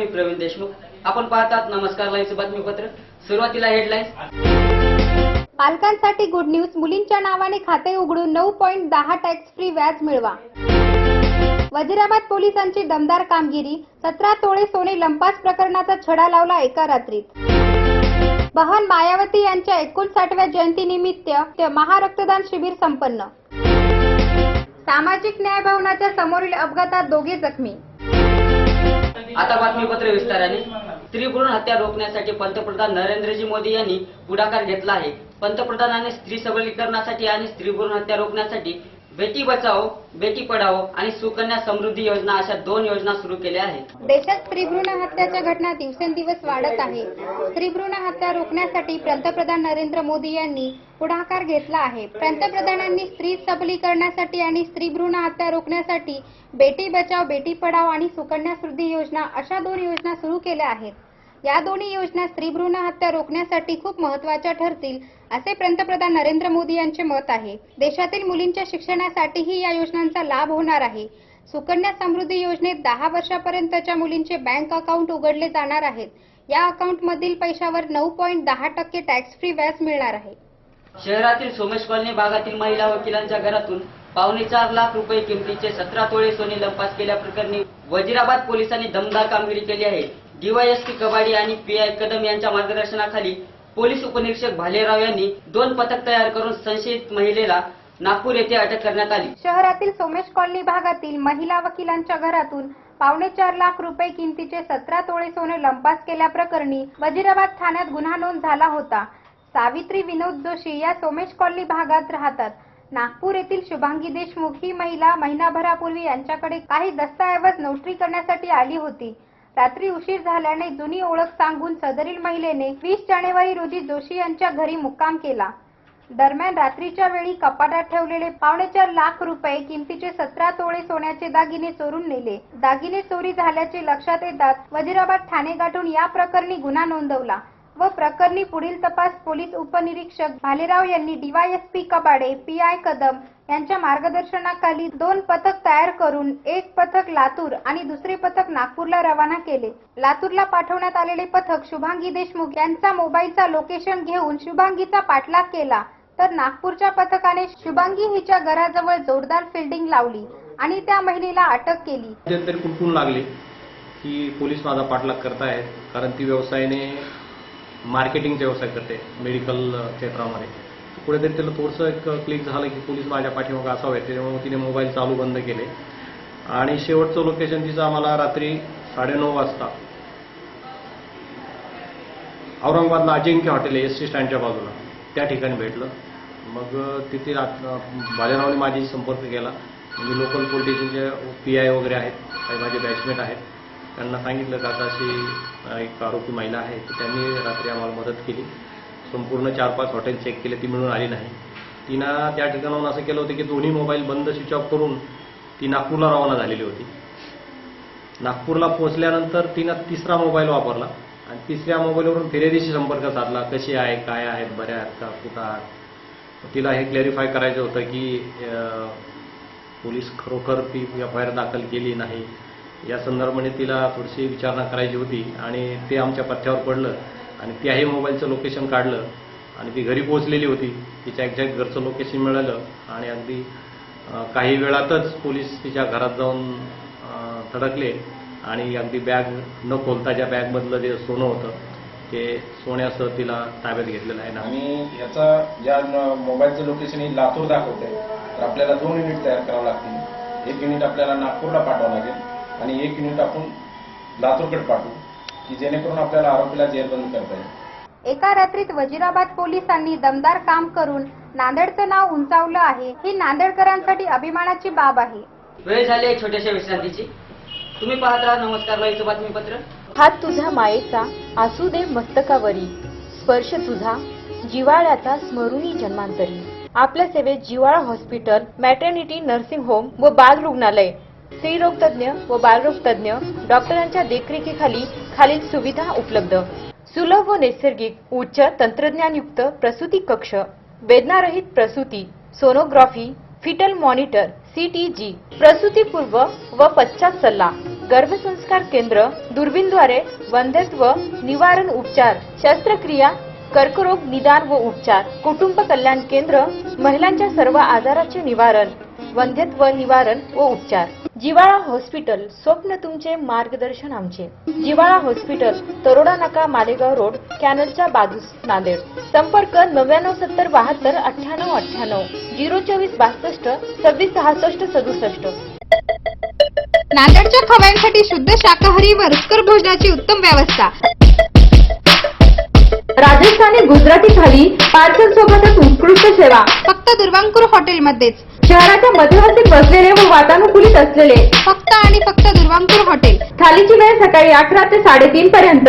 मी प्रवीण देशमुख. आपण पाहतात नमस्कार लाईव्हचे बातमीपत्र. सुरुवातीला हेडलाईन्स पालकांसाठी गुड न्यूज मुलींच्या नावाने खाते उघडून नऊ पॉईंट दहा टॅक्स फ्री व्याज मिळवा. वजिराबाद पोलिसांची दमदार कामगिरी. सतरा तोळे सोने लंपास प्रकरणाचा छडा लावला एका रात्रीत. बहन मायावती यांच्या एकोणसाठव्या जयंतीनिमित्त ते महारक्तदान शिबिर संपन्न. सामाजिक न्याय भवनाच्या समोरील अपघातात दोघे जखमी. आता बातमीपत्र विस्ताराने. स्त्री भ्रूण हत्या रोखण्यासाठी पंतप्रधान नरेंद्रजी मोदी यांनी पुढाकार घेतला आहे. पंतप्रधानांनी स्त्री सबलीकरणासाठी आणि स्त्री भ्रूण हत्या रोखण्यासाठी बेटी बचाओ बेटी पढाओ आणि सुकन्या समृद्धी योजना अशा दोन योजना सुरू केल्या आहेत. देशात स्त्रीभ्रूण हत्याच्या घटना दिवसेंदिवस वाढत आहे. स्त्रीभ्रूण हत्या रोखण्यासाठी पंतप्रधान नरेंद्र मोदी यांनी पुढाकार घेतला आहे. पंतप्रधानांनी स्त्री सबलीकरणासाठी आणि स्त्रीभ्रूण हत्या रोखण्यासाठी बेटी बचाव बेटी पढाव आणि सुकन्या समृद्धी योजना अशा दोन योजना सुरू केल्या आहेत. या दोन्ही योजना स्त्रीभ्रूण हत्या रोखण्यासाठी खूप महत्त्वाच्या ठरतील असे पंतप्रधान नरेंद्र मोदी यांचे मत आहे. देशातील मुलींच्या शिक्षणासाठीही या योजनांचा लाभ होणार आहे. सुकन्या समृद्धी योजनेत दहा वर्षापर्यंतच्या मुलींचे बँक अकाउंट उघडले जाणार आहेत. या अकाउंट मधील पैशावर नऊ पॉईंट दहा टक्के टॅक्स फ्री व्याज मिळणार आहे. शहरातील सोमेश कॉलनी भागातील महिला वकिलांच्या घरातून पावणे चार लाख रुपये किमतीचे सतरा तोळे सोने लंपास केल्याप्रकरणी वजिराबाद पोलिसांनी दमदार कामगिरी केली आहे. डीवायएसपी कबाडी आणि पी आय कदम यांच्या मार्गदर्शनाखाली पोलीस उपनिरीक्षक भालेराव यांनी दोन पथक तयार करून संशयित महिलेला नागपूर येथे अटक करण्यात आली. शहरातील सोमेश कॉलनी भागातील महिला वकिलांच्या घरातून पावणे चार लाख रुपये किमतीचे सतरा तोळे सोने लंपास केल्याप्रकरणी वजिराबाद ठाण्यात गुन्हा नोंद झाला होता. सावित्री विनोद जोशी या सोमेश कॉलनी भागात राहतात. नागपूर येथील शुभांगी देशमुख ही महिला महिनाभरापूर्वी यांच्याकडे काही दस्तऐवज नोटरी करण्यासाठी आली होती. रात्री उशीर झाल्याने जुनी ओळख सांगून सदरील महिलेने वीस जानेवारी रोजी जोशी यांच्या घरी मुक्काम केला. दरम्यान रात्रीच्या वेळी कपाटात ठेवलेले पावणे चार लाख रुपये किमतीचे सतरा तोळे सोन्याचे दागिने चोरून नेले. दागिने चोरी झाल्याचे लक्षात येतात वजिराबाद ठाणे गाठून या प्रकरणी गुन्हा नोंदवला व प्रकरणी पुढील तपास पोलीस उपनिरीक्षक भालेराव यांनी DYSP Kabade P I Kadam यांच्या मार्गदर्शनाखाली दोन पथक तयार करून एक पथक लातूर आणि दुसरे पथक नागपूरला रवाना केले. लातूरला पाठवण्यात आलेले पथक शुभांगी देशमुख यांचा मोबाईलचा लोकेशन घेऊन शुभांगीचा पाठलाग केला. तर नागपूरच्या पथकाने शुभांगी हिच्या घराजवळ जोरदार फिल्डिंग लावली आणि त्या महिलेला अटक केली. कुठून लागले की पोलीस माझा पाठलाग करतायत? कारण ती व्यवसायाने मार्केटिंगचा व्यवसाय करते मेडिकल क्षेत्रामध्ये. कुठेतरी त्याला थोडंसं एक क्लिक झालं की पोलीस माझ्या पाठीमागं असावे त्याच्यामुळे तिने मोबाईल चालू बंद केले. आणि शेवटचं लोकेशन तिचं आम्हाला रात्री साडेनऊ वाजता औरंगाबादला अजिंक्य हॉटेल एस टी स्टँडच्या बाजूला. त्या ठिकाणी भेटलं. मग तिथे रात बालेरावने माझी संपर्क केला. म्हणजे लोकल पोलीस स्टेशनचे पी आय वगैरे आहेत काही माझे बॅचमेट आहेत. त्यांना सांगितलं का आता अशी एक आरोपी महिला आहे. तर त्यांनी रात्री आम्हाला मदत केली. संपूर्ण चार पाच हॉटेल चेक केले ती मिळून आली नाही. तिनं त्या ठिकाणाहून असं केलं होतं की दोन्ही मोबाईल बंद स्विच ऑफ करून ती नागपूरला रवाना झालेली होती. नागपूरला पोहोचल्यानंतर तिनं तिसरा मोबाईल वापरला आणि तिसऱ्या मोबाईलवरून फिर्यादीशी संपर्क साधला कशी आहे काय आहेत बऱ्या आहेत का कुठं आहात? तिला हे क्लॅरिफाय करायचं होतं की पोलीस खरोखर ती एफ आय आर दाखल केली नाही. या संदर्भाने तिला थोडीशी विचारणा करायची होती आणि ते आमच्या पथ्यावर पडलं. आणि त्याही मोबाईलचं लोकेशन काढलं आणि ती घरी पोहोचलेली होती. तिच्या एक्झॅक्ट घरचं लोकेशन मिळालं आणि अगदी काही वेळातच पोलीस तिच्या घरात जाऊन अं, धडकले आणि अगदी बॅग न खोलता ज्या बॅगमधलं जे सोनं होतं ते सोन्यासह तिला ताब्यात घेतलेलं आहे ना. आणि याचा ज्या मोबाईलचं लोकेशन ही लातूर दाखवते तर आपल्याला दोन युनिट तयार करावं लागतील. एक युनिट आपल्याला नागपूरला पाठवावं लागेल आणि एक युनिट आपण लातूरकडे पाठवू. की जेणेकरून आपल्याला आरोपीला जेरबंद करता येईल. एका रात्रीत वजिराबाद पोलिसांनी दमदार काम करून नांदेडचं नाव उंचावलं आहे. ही नांदेडकरांसाठी अभिमानाची बाब आहे. वेळ झाली आहे छोट्याशा विश्रांतीची. तुम्ही पाहत राहा नमस्कार लाईव्हचं बातमीपत्र. हात तुझ्या मायेचा आसू दे मस्तकावरी. स्पर्श तुझा जिवाळ्याचा स्मरुनी जन्मांतरी. आपल्या सेवेत जिवाळा हॉस्पिटल मॅटर्निटी नर्सिंग होम व बाल रुग्णालय स्त्रीरोग तज्ञ व बालरोग तज्ञ डॉक्टरांच्या देखरेखीखाली खालील सुविधा उपलब्ध. सुलभ व नैसर्गिक उच्च तंत्रज्ञानयुक्त प्रसूती कक्ष वेदनारहित प्रसूती सोनोग्राफी फिटल मॉनिटर सीटीजी प्रसूतीपूर्व व पश्चात सल्ला गर्भसंस्कार केंद्र दुर्बीनद्वारे वंध्यत्व निवारण उपचार शस्त्रक्रिया कर्करोग निदान व उपचार कुटुंब कल्याण केंद्र महिलांच्या सर्व आजाराचे निवारण वंध्यत्व निवारण व उपचार. जिवाळा हॉस्पिटल स्वप्न तुमचे मार्गदर्शन आमचे. जिवाळा हॉस्पिटल तरोडा नाका मालेगाव रोड कॅनलच्या बाजूस नांदेड. संपर्क नव्याण्णव सत्तर बहात्तर अठ्ठ्याण्णव अठ्ठ्याण्णव. झिरो चोवीस बासष्ट सव्वीस सहासष्ट सदुसष्ट. नांदेडच्या खवयांसाठी शुद्ध शाकाहारी व रुचकर भोजनाची उत्तम व्यवस्था. राजस्थानी गुजराती थाली पार्सल सोबतच उत्कृष्ट सेवा. फक्त दुर्वांकूर हॉटेलमध्येच. शहराच्या मध्यवर्ती बसलेले व वातानुकूलित असलेले फक्त आणि फक्त दुर्वांकूर हॉटेल. थालीची वेळ सकाळी अकरा ते साडेतीन पर्यंत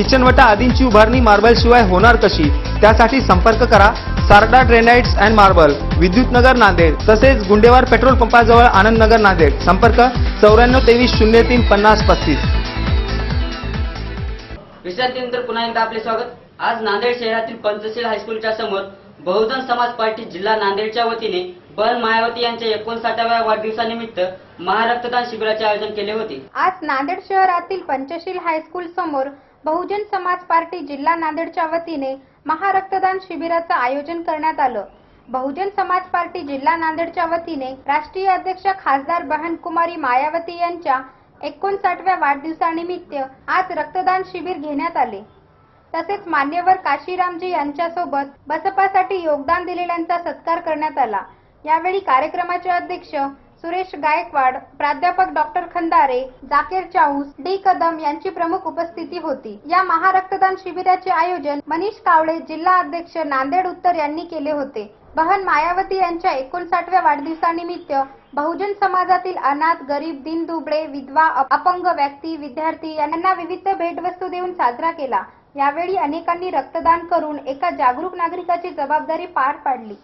किचनवटा आदींची उभारणी मार्बल शिवाय होणार कशी? त्यासाठी संपर्क करा. Sarda granites and marble Vidyutnagar Nanded तसेच गुंडेवार पेट्रोल पंपाजवळ आनंदनगर नांदेड. संपर्क चौऱ्याण्णव तेवीस शून्य तीन पन्नास पस्तीस. विश्रांतीनंतर पुन्हा एकदा आपले स्वागत. आज नांदेड शहरातील पंचशील हायस्कूलच्या समोर बहुजन समाज पार्टी जिल्हा नांदेडच्या वतीने बन मायावती यांच्या एकोणसाठाव्या वाढदिवसानिमित्त महारक्तदान शिबिराचे आयोजन केले होते. आज नांदेड शहरातील पंचशील हायस्कूल समोर बहुजन समाज पार्टी जिल्हा नांदेडच्या वतीने महारक्तदान शिबिराचं आयोजन करण्यात आलं. बहुजन समाज पार्टी जिल्हा नांदेडच्या वतीने राष्ट्रीय अध्यक्ष खासदार बहनकुमारी मायावती यांच्या एकोणसाठव्या वाढदिवसानिमित्त आज रक्तदान शिबिर घेण्यात आले. तसेच मान्यवर काशीरामजी यांच्यासोबत बसपासाठी योगदान दिलेल्यांचा सत्कार करण्यात आला. यावेळी कार्यक्रमाचे अध्यक्ष सुरेश गायकवाड प्राध्यापक डॉक्टर खंदारे जाकीर चाऊस डी कदम यांची प्रमुख उपस्थिती होती. या महारक्तदान शिबिराचे आयोजन मनीष कावळे जिल्हा अध्यक्ष नांदेड उत्तर यांनी केले होते. बहन मायावती यांच्या एकोणसाठव्या वाढदिवसानिमित्त बहुजन समाजातील अनाथ गरीब दिन दुबळे विधवा अपंग व्यक्ती विद्यार्थी यांना विविध भेटवस्तू देऊन साजरा केला. यावेळी अनेकांनी रक्तदान करून एका जागरूक नागरिकाची जबाबदारी पार पाडली.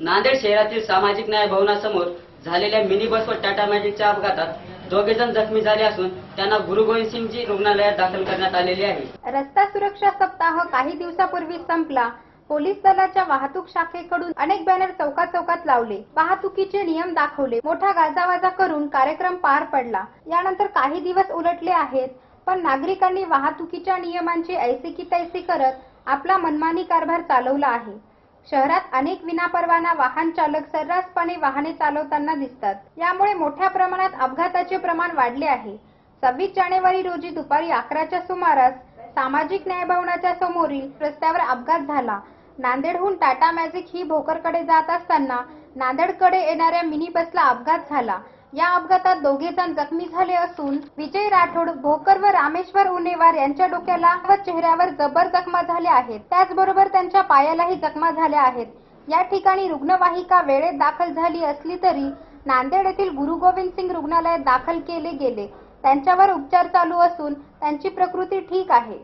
नांदेड शहरातील सामाजिक न्याय भवनासमोर झालेल्या मिनी बस व टाटा मॅजिकच्या अपघातात दोघे जण जखमी झाले असून त्यांना गुरु गोविंद सिंगजी रुग्णालयात दाखल करण्यात आलेले आहे. रस्ता सुरक्षा सप्ताह काही दिवसापूर्वी संपला. पोलीस दलाच्या वाहतूक शाखेकडून अनेक बॅनर चौकात चौकात लावले. वाहतुकीचे नियम दाखवले. मोठा गाजावाजा करून कार्यक्रम पार पडला. यानंतर काही दिवस उलटले आहेत पण नागरिकांनी वाहतुकीच्या नियमांची ऐसी की तैसी करत आपला मनमानी कारभार चालवला आहे. शहरात अनेक विनापरवाना वाहन चालक सर्रासपणे वाहने चालवताना दिसतात. यामुळे मोठ्या प्रमाणात अपघाताचे प्रमाण वाढले आहे. सव्वीस जानेवारी रोजी दुपारी अकराच्या सुमारास सामाजिक न्याय भवनाच्या समोरील रस्त्यावर अपघात झाला. नांदेडहून टाटा मॅजिक ही भोकरकडे जात असताना नांदेडकडे येणाऱ्या मिनी बसला अपघात झाला. या अपघातात दोघे जण जखमी झाले असून विजय राठोड भोकर व रामेश्वर उनेवार यांच्या डोक्याला व चेहऱ्यावर जबर जखमा झाल्या आहेत. त्याचबरोबर त्यांच्या पायालाही जखमा झाल्या आहेत. या ठिकाणी रुग्णवाहिका वेळेत दाखल झाली असली तरी नांदेड येथील गुरु गोविंद सिंग रुग्णालयात दाखल केले गेले. त्यांच्यावर उपचार चालू असून त्यांची प्रकृती ठीक आहे.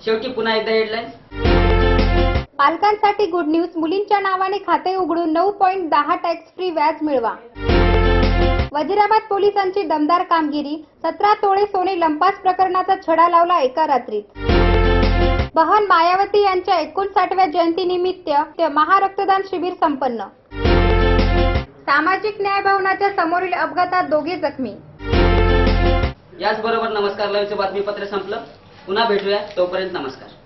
शेवटी पुन्हा एकदा हेडलाईन्स पालकांसाठी गुड न्यूज मुलींच्या नावाने खाते उघडून नऊ पॉईंट दहा टॅक्स फ्री व्याज मिळवा. वजिराबाद पोलिसांची दमदार कामगिरी सतरा तोळे सोने लंपास प्रकरणाचा छडा लावला एका रात्रीत. बहन मायावती यांच्या एकोणसाठव्या जयंतीनिमित्त ते महारक्तदान शिबिर संपन्न. सामाजिक न्याय भवनाच्या समोरील अपघातात दोघे जखमी. याचबरोबर नमस्कार लाईव्हचं बातमीपत्र संपलं. पुन्हा भेटूया. तोपर्यंत नमस्कार.